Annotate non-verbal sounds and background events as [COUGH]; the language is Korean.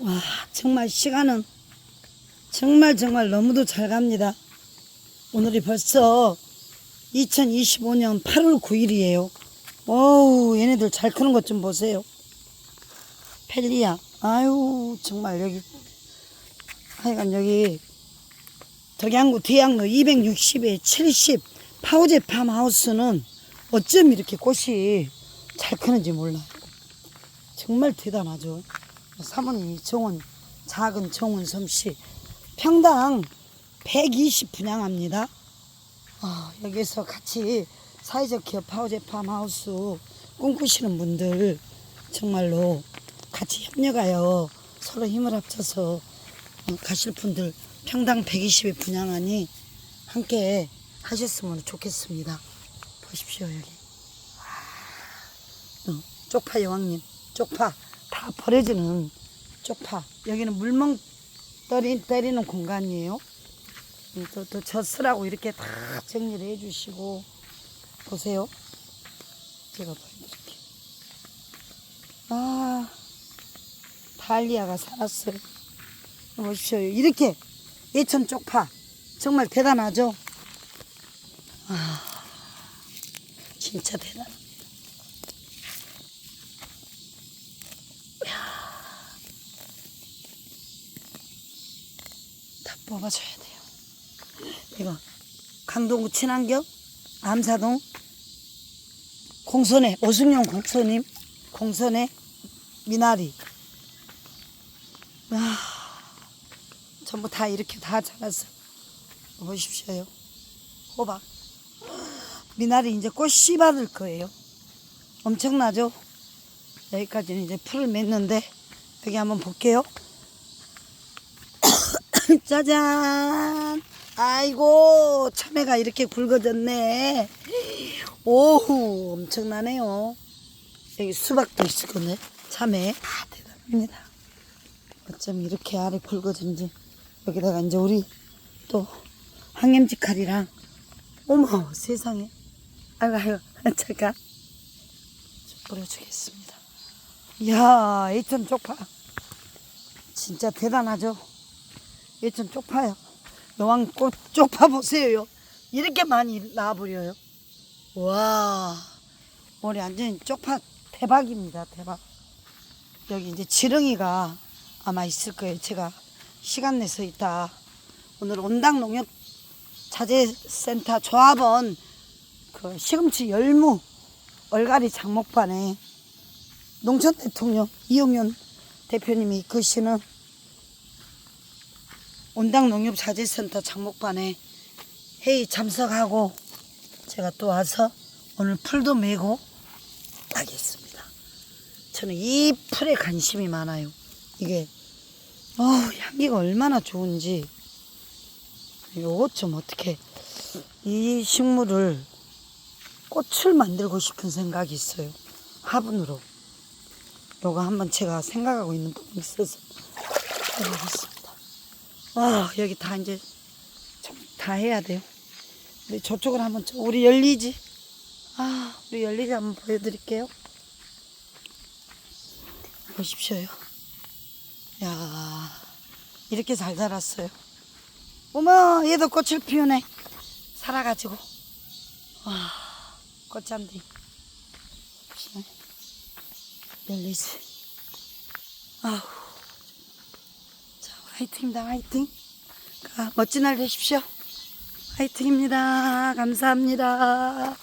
와, 정말 시간은 정말 정말 너무도 잘 갑니다. 오늘이 벌써 2025년 8월 9일이에요. 어우, 얘네들 잘 크는 것 좀 보세요. 펠리야. 아유, 정말 여기, 하여간 여기, 덕양구 뒤양로 260에 70 파우제 팜하우스는 어쩜 이렇게 꽃이 잘 크는지 몰라요. 정말 대단하죠. 사모님이 정원, 작은 정원 솜씨. 평당 120 분양합니다. 아, 여기서 같이 사회적 기업 파우제 팜하우스 꿈꾸시는 분들 정말로 같이 협력하여 서로 힘을 합쳐서 어, 가실 분들 평당 120에 분양하니 함께 하셨으면 좋겠습니다. 보십시오 여기. 와, 어, 쪽파 여왕님, 쪽파 다 버려지는 쪽파. 여기는 물멍 떨이, 때리는 공간이에요. 음, 또, 또 젖쓰라고 이렇게 다 정리를 해주시고 보세요. 제가 보여드릴게요. 아, 달리아가 살았어요. 보십시오. 이렇게 예천 쪽파 정말 대단하죠? 아, 진짜 대단합니다. 뽑아줘야 돼요. 이거 강동구 친환경 암사동 공선의 오승용 공선님 공선의 미나리 아, 전부 다 이렇게 다 자랐어. 보십시오요. 호박. 미나리 이제 꽃 씨받을 거예요. 엄청나죠? 여기까지는 이제 풀을 맺는데 여기 한번 볼게요. [LAUGHS] 짜잔! 아이고, 참외가 이렇게 굵어졌네. 오우, 엄청나네요. 여기 수박도 있을 건데, 참외. 아, 대단합니다. 어쩜 이렇게 알이 굵어진지. 여기다가 이제 우리 또 항염지 칼이랑, 어머, 세상에. 아이고, 아이고, [LAUGHS] 잠깐. 좀 뿌려주겠습니다. 이야, 이천 쪽파. 진짜 대단하죠? 예전 쪽파요. 여왕꽃 쪽파 보세요. 이렇게 많이 나와버려요. 와, 우리 완전 쪽파 대박입니다. 대박. 여기 이제 지렁이가 아마 있을 거예요. 제가 시간 내서 있다. 오늘 온당 농협 자재센터 조합원 그 시금치 열무 얼갈이 장목반에 농촌 대통령 이용현 대표님이 이끄시는 온당 농협 자재센터 장목반에 회의 참석하고 제가 또 와서 오늘 풀도 메고 따겠습니다. 저는 이 풀에 관심이 많아요. 이게 어, 향기가 얼마나 좋은지 요것 좀 어떻게 이 식물을 꽃을 만들고 싶은 생각이 있어요. 화분으로. 요거 한번 제가 생각하고 있는 부분이 있어서 해보겠습니다. 아, 여기 다 이제 좀다 해야 돼요. 근데 저쪽을 한번 저- 우리 열리지. 아, 우리 열리지 한번 보여드릴게요. 보십시오요. 야, 이렇게 잘 자랐어요. 어머, 얘도 꽃을 피우네. 살아가지고. 와, 꽃잔디. 열리지. 아우. 자, 화이팅입니다, 화이팅. 가, 멋진 날 되십시오. 화이팅입니다. 감사합니다.